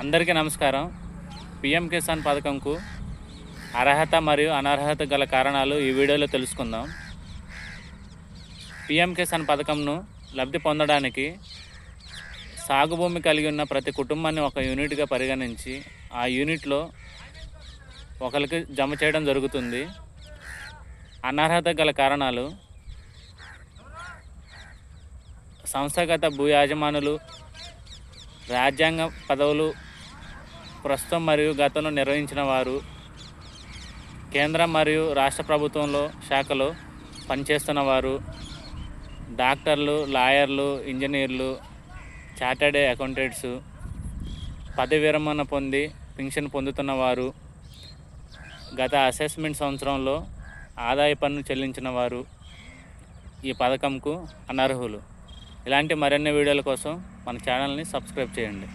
అందరికీ నమస్కారం. పిఎం కిసాన్ పథకంకు అర్హత మరియు అనర్హత గల కారణాలు ఈ వీడియోలో తెలుసుకుందాం. పిఎం కిసాన్ పథకంను లబ్ధి పొందడానికి సాగు భూమి కలిగి ఉన్న ప్రతి కుటుంబాన్ని ఒక యూనిట్గా పరిగణించి ఆ యూనిట్లో ఒకరికి జమ చేయడం జరుగుతుంది. అనర్హత గల కారణాలు సంస్థాగత భూ యాజమానులు రాజ్యాంగ పదవులు ప్రస్తుతం మరియు గతంలో నిర్వహించిన వారు కేంద్ర మరియు రాష్ట్ర ప్రభుత్వంలో శాఖలో పనిచేస్తున్న వారు డాక్టర్లు లాయర్లు ఇంజనీర్లు చార్టర్డ్ అకౌంటెంట్స్ పదవి విరమణ పొంది పెన్షన్ పొందుతున్న వారు గత అసెస్మెంట్ సంవత్సరంలో ఆదాయ పన్ను చెల్లించిన వారు ఈ పథకంకు అనర్హులు. ఇలాంటి మరిన్ని వీడియోల కోసం మన ఛానల్ని సబ్స్క్రైబ్ చేయండి.